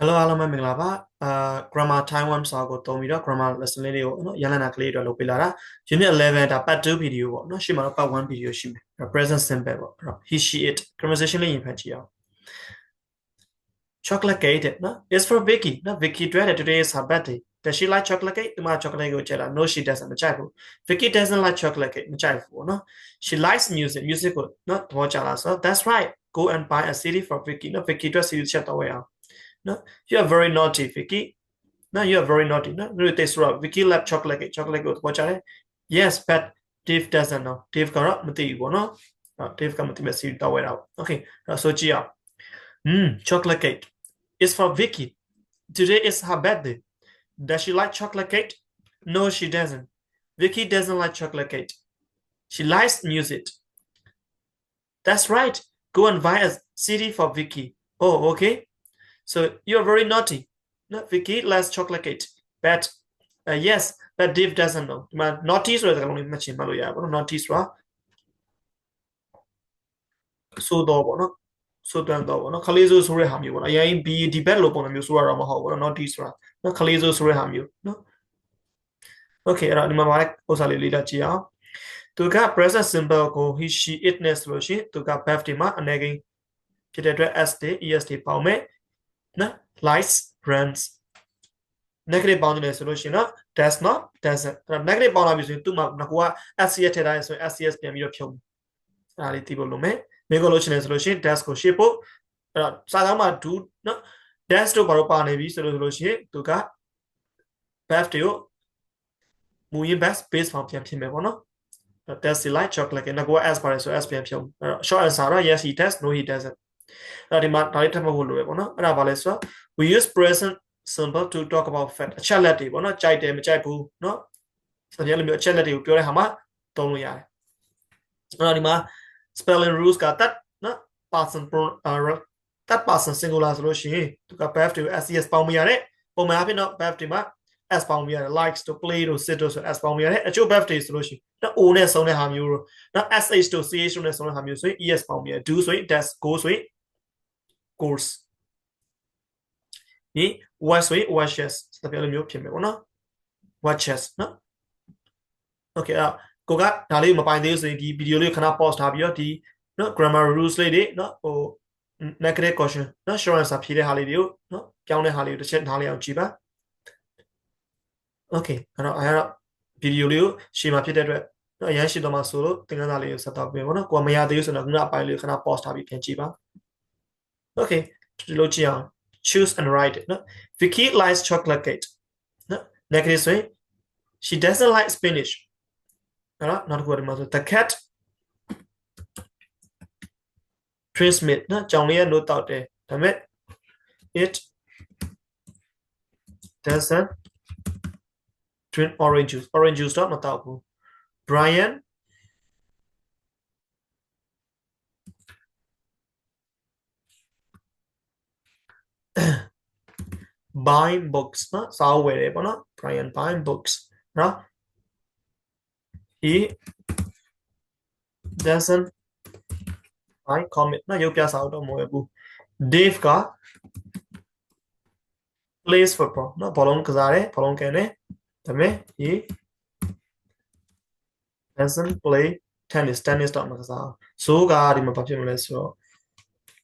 Hello အားလုံးပဲမင်္ဂလာပါအာ grammar Taiwan စာကိုတုံးပြီးတော့ grammar lesson လေးတွေကိုနော်ရန်လနာကလေးတွေလုပ်ပေးလာတာ unit 11ဒါ part 2 video ပေါ့နော်ရှေ့မှာတော့ part 1 video ရှိမယ် present simple ပေါ့အဲ့တော့ he she it conversation လေးရင်ဖတ်ကြည့်အောင် chocolate cake နော် is for Vicky နော် Vicky တွေ့တယ် today is her birthday does she like chocolate cake ဒီမှာ chocolate ကိုကြိုက်လား no she doesn't မကြိုက်ဘူး Vicky doesn't like chocolate cake မကြိုက်ဘူးပေါ့နော် she likes music music ကိုနော်သဘောကျလားဆိုတော့ that's right go and buy a CD for Vicky နော် Vicky အတွက် CD ချက်တော့ဝယ်အောင် no, you are very naughty, Vicky. No, you are very naughty. No, you taste raw. Vicky lab chocolate, chocolate go watch it. Yes, but Dave doesn't know. Dave got up, Mati, you no Dave got Mati, you that way out. Okay, so Gia. Mmm, chocolate cake. It's for Vicky. Today is her birthday. Does she like chocolate cake? No, she doesn't. Vicky doesn't like chocolate cake. She likes music. That's right. Go and buy a CD for Vicky. Oh, okay. So you're very naughty. No, Vicky likes chocolate cake. But uh, yes, but Dave doesn't know. Ma naughty so that only much malo ya. Bono naughty so. So do bono. So do do bono. Khali so so re ha myo bono. Ya in be debate lo bono myo so ra ma ha bono naughty so. No khali so so re ha myo. No. Okay, ara ni ma ma ko sa le le da ji ya. သူက present symbol ကို he she it နဲ့ဆိုလို့ရှိရင်သူက birthday မှာအနေကိန်းဖြစ်တဲ့အတွက် s တွေ es တွေပေါင်းမဲ့ နော် likes runs negative ပေါင်းတယ်ဆိုလို့ရှိရင်တော့ does not doesn't အဲ့တော့ negative ပေါင်းလာပြီဆိုရင်သူ့မှာငါက SCS ထည့်ထားရဆိုရင် SCS ပြန်ပြီးတော့ဖြုံအဲ့ဒါလေးသိဖို့လိုမယ်မင်းကလို့ချင်တယ်ဆိုလို့ရှိရင် does ကိုရှေ့ဖို့အဲ့တော့စာကောင်းမှာ do နော် does တို့ဘာလို့ပါနေပြီဆိုလို့ဆိုလို့ရှိရင်သူက best တွေကိုမူရင်း best base ဖောင်ပြန်ဖြစ်မယ်ပေါ့နော် does he like chocolate ကငါက s ပါတယ်ဆို s ပြန်ဖြုံအဲ့တော့ short answer တော့ yes he does no he doesn't အဲ့ဒီမှာဒါလေးထပ်မှတ်ဖို့လိုပဲပေါ့နော်အဲ့ဒါဘာလဲဆိုတော့ we use present simple to talk about fact အချက်လက်တွေပေါ့နော်ကြိုက်တယ်မကြိုက်ဘူးနော်ဆိုတော့ဒီလိုမျိုးအချက်လက်တွေကိုပြောတဲ့ဟာမှာသုံးလို့ရတယ်အဲ့တော့ဒီမှာ spelling rules ကတတ်နော် person pronoun တတ် person singular ဆိုလို့ရှိရင်သူက verb တွေကို ses ပေါင်းမရတဲ့ပုံမှန်အဖြစ်တော့ verb တွေမှာ s ပေါင်းမရတယ် likes တို့ play တို့ sit တို့ဆို s ပေါင်းမရတယ်အချို့ verb တွေဆိုလို့ရှိရင်တော့ o နဲ့ဆုံးတဲ့ဟာမျိုးတို့နော် sh တို့ ch တို့နဲ့ဆုံးတဲ့ဟာမျိုးဆိုရင် es ပေါင်းမရ do ဆိုရင် does go ဆိုရင် course ဒီ watch ဆိုရင် watches စတဲ့လိုမျိုးဖြစ်မယ်ပေါ့နော် watches နော် okay အဲ့ကိုကဒါလေးမပိုင်သေးဘူးဆိုရင်ဒီဗီဒီယိုလေးခဏ pause ထားပြီးတော့ဒီနော် grammar rules လေးတွေနော်ဟို negative caution နော် short answer ဖြေတဲ့ဟာလေးတွေကိုနော်ပြောင်းတဲ့ဟာလေးကိုတစ်ချက်နားလည်အောင်ကြည့်ပါ okay အဲ့တော့အဲ့တော့ဗီဒီယိုလေးကိုရှေ့မှာဖြစ်တဲ့အတွက်နော်အရင်ရှိတော့မှဆိုလို့သင်ခန်းစာလေးကိုဆက်တော့ပြင်ပေါ့နော်ကိုကမရသေးဘူးဆိုတော့ခုနအပိုင်းလေးခဏ pause ထားပြီးပြန်ကြည့်ပါ Okay, Logion, choose and write it. No? Vicky likes chocolate cake. No? Negative way, She doesn't like spinach. No, Not good mother. The cat transmit. No? John Lee no doubt there. Damn it. It doesn't drink orange juice. Orange juice not not Brian buying books နော်စာအုပ်ဝယ်တယ်ပေါ့နော် Brian buying books နော် he doesn't buy comic နော်ရုပ်ပြစာအုပ်တော့မဝယ်ဘူး Dave က plays football နော်ဘောလုံးကစားတယ်ဘောလုံးကန်တယ်ဒါပေမဲ့ he doesn't play tennis tennis တော့မကစားဘူး so ကဒီမှာဘာဖြစ်မလဲဆိုတော့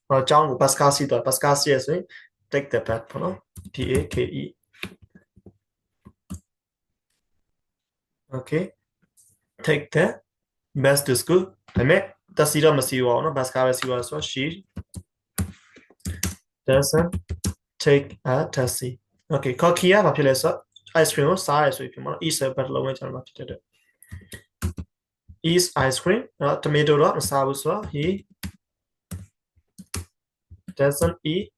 တော့အကြောင်းကို basket စီးတော့ basket စီးရဆိုရင် take the path follow T-A-K-E. Okay, take the best the 다음에 다시 이름 시와는 바스카베 시와서 she doesn't take a taxi. Okay, 커키야 막 필요해서 아이스크림을 사에서 입히면 이세 배로 외치는 막 필요해. Is ice cream, Not tomato. uh, tomato로 So he doesn't eat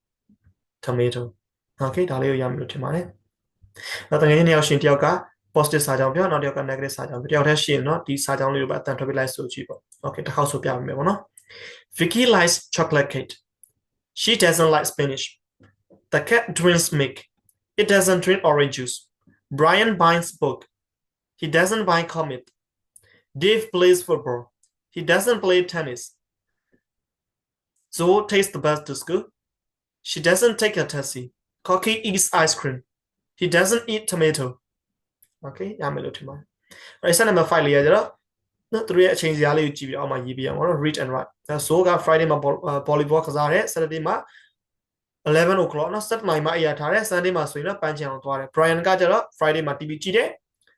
tomato okay ဒါလေးကိုရမယ်လို့ထင်ပါတယ်နောက်တကယ်ချင်းတယောက်ရှင်တယောက်က positive စာကြောင်းပြောနောက်တယောက်က negative စာကြောင်းပြောတယောက်တည်းရှင်နော်ဒီစာကြောင်းလေးကိုပဲအတန်ထွက်ပြလိုက်ဆိုကြည့်ပေါ့ okay တစ်ခေါက်ဆိုပြမယ်ပေါ့နော် Vicky likes chocolate cake she doesn't like spinach the cat drinks milk it doesn't drink orange juice Brian buys book he doesn't buy comic Dave plays football he doesn't play tennis Zoe takes the bus to school She doesn't take a taxi Cocky eats ice cream he doesn't eat tomato okay ရမယ်လို့ထင်ပါတယ်အဲ့ example number 5လေးရကြတော့နော်သူတို့ရဲ့အချိန်စရာလေးကိုကြည့်ပြီးအောက်မှာရေးပြရအောင်နော် read and write အဲ so က Friday မှာ volleyball ကစားတယ် Saturday မှာ11 o'clock နော်7နိုင်မှာအရာထားတယ် Sunday မှာဆိုရင်တော့ပန်းချင်အောင်သွားတယ် Brian ကကြတော့ Friday မှာ TV ကြည့်တယ်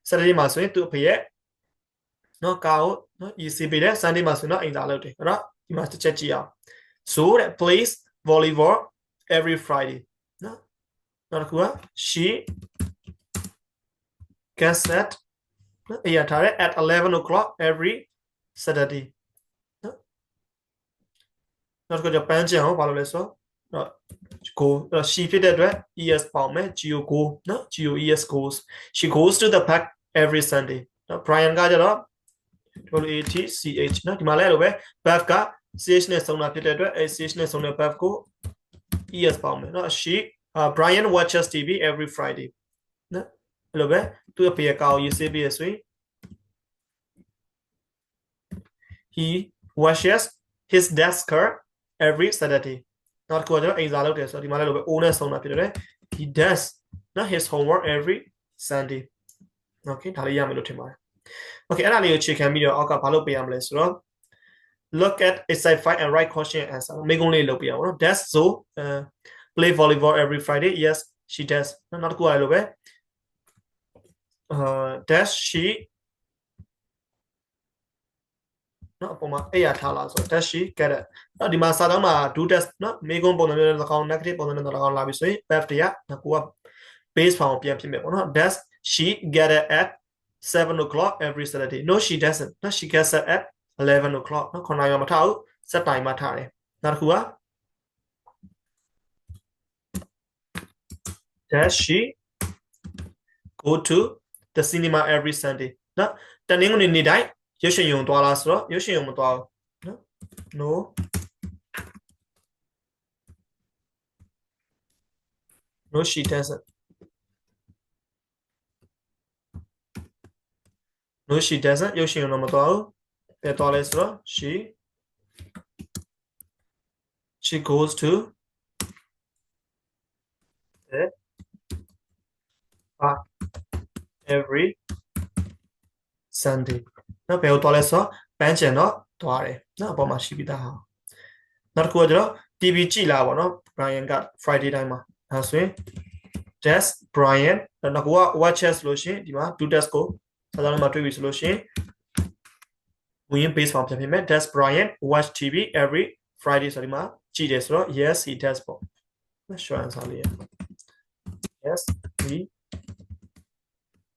Saturday မှာဆိုရင်သူ့အဖေရဲ့နော်ကာကိုနော် EC ပေးတယ် Sunday မှာဆိုရင်တော့အိမ်သာလုပ်တယ်အဲ့တော့ဒီမှာတစ်ချက်ကြည့်အောင် so that plays volleyball every Friday နော်နောက်တစ်ခုက she gets that နော်အရာထားတယ် at 11 o'clock every Saturday နော်နောက်တစ်ခုကပန်းချင်အောင်ဘာလို့လဲဆိုတော့ go အဲ့ she ဖြစ်တဲ့အတွက် es ပေါင်းမယ် go go နော် go es goes she goes to the park every sunday နော် brian ကကြတော့ w a t c h နော်ဒီမှာလည်းအဲ့လိုပဲ bath က ch နဲ့ဆုံးတာဖြစ်တဲ့အတွက် ch နဲ့ဆုံးတဲ့ bath ကို es ပေါင်းမယ်နော် she uh, brian watches tv every friday နော်အဲ့လိုပဲသူ့အဖေကကောက်ရေးစေးပြီးရဆိုရင် he washes his desk every saturday နောက်တစ်ခုကကျွန်တော်အိမ်စာလုပ်တယ်ဆိုတော့ဒီမှာလည်းလိုပဲ O နဲ့ဆုံးတာဖြစ်တယ် he does နော် his homework every sunday okay ဒါလေးရမယ်လို့ထင်ပါတယ် okay အဲ့ဒါလေးကိုချိန်ခံပြီးတော့အောက်ကဘာလုပ်ပေးရမလဲဆိုတော့ look at exercise 5 and write question and answer မိကုံးလေးလုပ်ပေးအောင်နော် does so uh, play volleyball every friday yes she does နောက်တစ်ခုကလည်းလိုပဲ uh does she နော်အပေါ်မှာအဲ့ရထားလာဆိုတော့ dash she get it နော်ဒီမှာစာတမ်းမှာ do test နော်မေကွန်ပုံစံမျိုးနဲ့၎င်း negative ပုံစံနဲ့၎င်းလာပြီဆိုရင် path တွေကကိုက base form ပြန်ဖြစ်မယ်ပေါ့နော် dash she get it at 7 o'clock every saturday no she doesn't နော် she gets it at 11 o'clock နော်ခုနကမထားဘူး set time မှာထားတယ်နောက်တစ်ခုက dash she go to the cinema every sunday နော်တနင်္ဂနွေနေ့တိုင်းရုပ်ရှင်ရုံသွားလားဆိုတော့ရုပ်ရှင်ရုံမသွားဘူးနော် no no she doesn't no she doesn't ရုပ်ရှင်ရုံတော့မသွားဘူး ပဲသွားလဲဆိုတော့ she she goes to the park every Sunday နော်ဘယ်ကိုသွားလဲဆိုတော့ပန်းချင်တော့သွားတယ်နော်အပေါ်မှာရှိပြီးသားဟာနောက်တစ်ခုကကျတော့ TV ကြည့်လာပါတော့ Brian က Friday တိုင်းမှာအဲဆိုရင် Des Brian နောက်တစ်ခုက watches လို့ရှိရင်ဒီမှာ do test ကိုစာသားမှာတွေ့ပြီဆိုလို့ရှိရင် ဝင် base form ပြန်ပြင်မယ် Des Brian watch TV every Friday ဆိုဒီမှာကြည့်တယ်ဆိုတော့ yes he does ပေါ့ short answer လေး yes he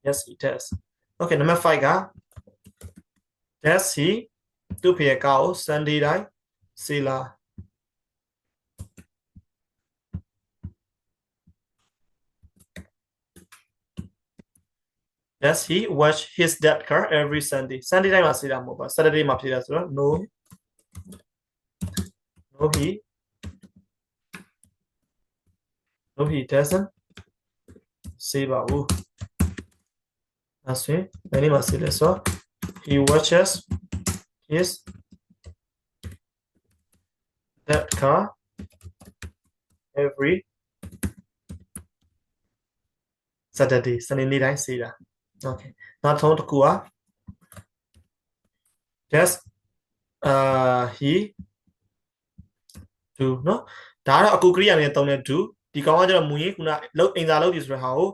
yes he does okay number 5က does he သူ့ဖေကောက် Sunday တိုင်းစေ Does he wash his dad car every Sunday? Sunday time masih lama mobile. Saturday masih uh, lama. No. No he. No he doesn't. Say bahu. Asli. Ini masih So He watches his dad car every Saturday. Sunday night I see that. င်းစေတာ okay နောက်ဆုံးတစ်ခုက just uh he do เนาะဒါကတော့အကူကရိယာနဲ့တုံးတဲ့ do ဒီကောင်ကကျတော့မူရင်းခုနလုံးအင်စာလုံးပြီဆိုတဲ့ဟာကို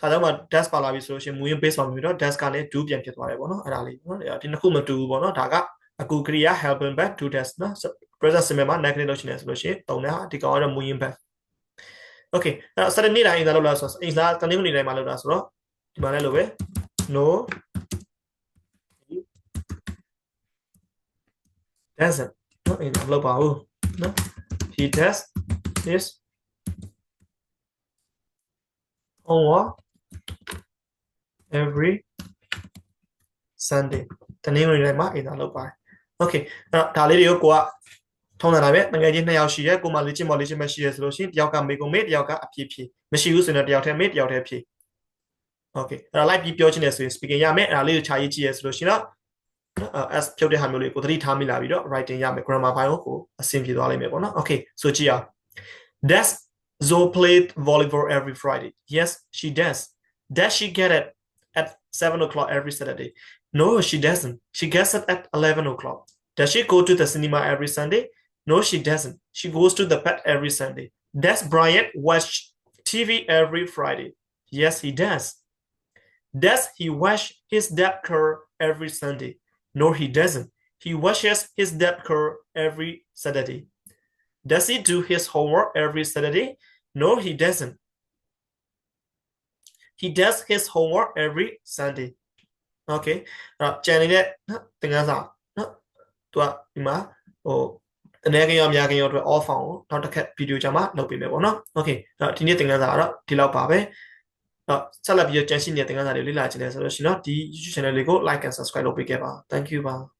စာကြောင်းမှာ dash ပါလာပြီဆိုလို့ရှိရင်မူရင်း base ပါပြီတော့ dash ကလည်း do ပြန်ဖြစ်သွားတယ်ပေါ့နော်အဲ့ဒါလေးနော်ဒီနှစ်ခုမတူဘူးပေါ့နော်ဒါကအကူကရိယာ helping back to dash နော် present simple မှာ negative လုပ်ချင်တယ်ဆိုလို့ရှိရင်တုံးတဲ့ဟာဒီကောင်ကတော့မူရင်း back okay အဲ့တော့စနေတိုင်းအင်စာလောက်လားဆိုတော့အင်စာတနင်္ဂနွေတိုင်းမှာလောက်တာဆိုတော့ ဒီမှာလည်းလိုပဲ no doesn't နော်အင်စာလောက်ပါဘူးနော် he does this homework every Sunday တနင်္ဂနွေနေ့မှာအင်တာလုပ်ပါတယ် okay အဲ့တော့ဒါလေးတွေကိုကိုကထုံးတာပဲငွေချင်းနှစ်ယောက်ရှိရဲကိုမှလေ့ကျင့်မော်လေ့ကျင့်မရှိရဲဆိုလို့ရှိရင်တယောက်ကမေကုံမေတယောက်ကအဖြေဖြေမရှိဘူးဆိုရင်တယောက်တည်းမေတယောက်တည်းဖြေ okay အဲ့ဒါလိုက်ပြီးပြောချင်တယ်ဆိုရင် speaking ရမယ်အဲ့ဒါလေးကိုခြာရေးကြည့်ရဲဆိုလို့ရှိရင်တော့ s ဖြုတ်တဲ့ဟာမျိုးလေးကိုသတိထားမိလာပြီးတော့ writing ရမယ် grammar ဘိုင်းကိုအဆင်ပြေသွားလိမ့်မယ်ပေါ့နော် okay ဆိုကြည့်အောင် that's Zoe played volleyball every Friday. Yes, she does. Does she get it at 7 o'clock every Saturday? No, she doesn't. She gets it at 11 o'clock. Does she go to the cinema every Sunday? No, she doesn't. She goes to the pet every Sunday. Does Brian watch TV every Friday? Yes, he does. Does he wash his dad car every Sunday? No, he doesn't. He washes his dad car every Saturday. Does he do his homework every Saturday? No, he doesn't. He does his homework every Sunday. Okay အဲ့တော့ကြံနေတဲ့နော်သင်ခန်းစာနော်သူကဒီမှာဟိုတနည်းကင်းရောအများကင်းရောအတွက် off အောင်ကိုနောက်တစ်ခက်ဗီဒီယိုကြမှာလုပ်ပေးမယ်ပေါ့နော် Okay အဲ့တော့ဒီနေ့သင်ခန်းစာကတော့ဒီလောက်ပါပဲ တော့ဆက်လက်ပြီးကြံရှိနေတဲ့သင်ခန်းစာတွေလေ့လာကြည့်လဲဆိုလို့ရှိရင်တော့ဒီ YouTube channel လေးကို like and subscribe လုပ်ပေးခဲ့ပါ Thank you ပါ